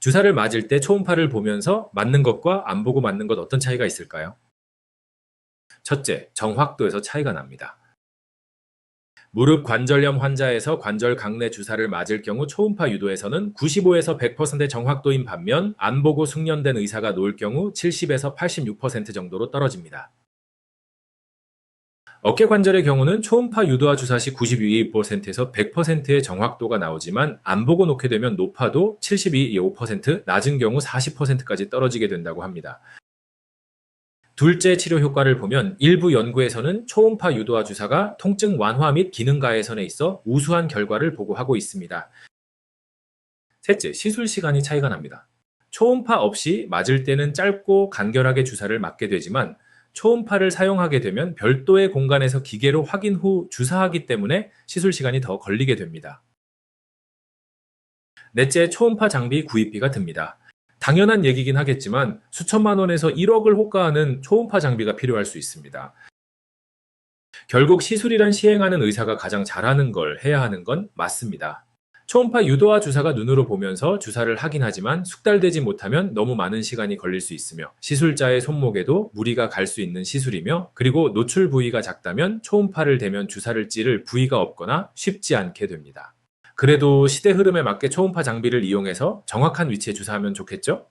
주사를 맞을 때 초음파를 보면서 맞는 것과 안 보고 맞는 것 어떤 차이가 있을까요? 첫째, 정확도에서 차이가 납니다. 무릎 관절염 환자에서 관절 강내 주사를 맞을 경우 초음파 유도에서는 95에서 100%의 정확도인 반면 안 보고 숙련된 의사가 놓을 경우 70에서 86% 정도로 떨어집니다. 어깨 관절의 경우는 초음파 유도와 주사 시 92%에서 100%의 정확도가 나오지만 안 보고 놓게 되면 높아도 72.5%, 낮은 경우 40%까지 떨어지게 된다고 합니다. 둘째 치료 효과를 보면 일부 연구에서는 초음파 유도와 주사가 통증 완화 및 기능 가해선에 있어 우수한 결과를 보고하고 있습니다. 셋째, 시술 시간이 차이가 납니다. 초음파 없이 맞을 때는 짧고 간결하게 주사를 맞게 되지만 초음파를 사용하게 되면 별도의 공간에서 기계로 확인 후 주사하기 때문에 시술 시간이 더 걸리게 됩니다. 넷째, 초음파 장비 구입비가 듭니다. 당연한 얘기긴 하겠지만 수천만 원에서 1억을 호가하는 초음파 장비가 필요할 수 있습니다. 결국 시술이란 시행하는 의사가 가장 잘하는 걸 해야 하는 건 맞습니다. 초음파 유도와 주사가 눈으로 보면서 주사를 하긴 하지만 숙달되지 못하면 너무 많은 시간이 걸릴 수 있으며 시술자의 손목에도 무리가 갈 수 있는 시술이며 그리고 노출 부위가 작다면 초음파를 대면 주사를 찌를 부위가 없거나 쉽지 않게 됩니다. 그래도 시대 흐름에 맞게 초음파 장비를 이용해서 정확한 위치에 주사하면 좋겠죠?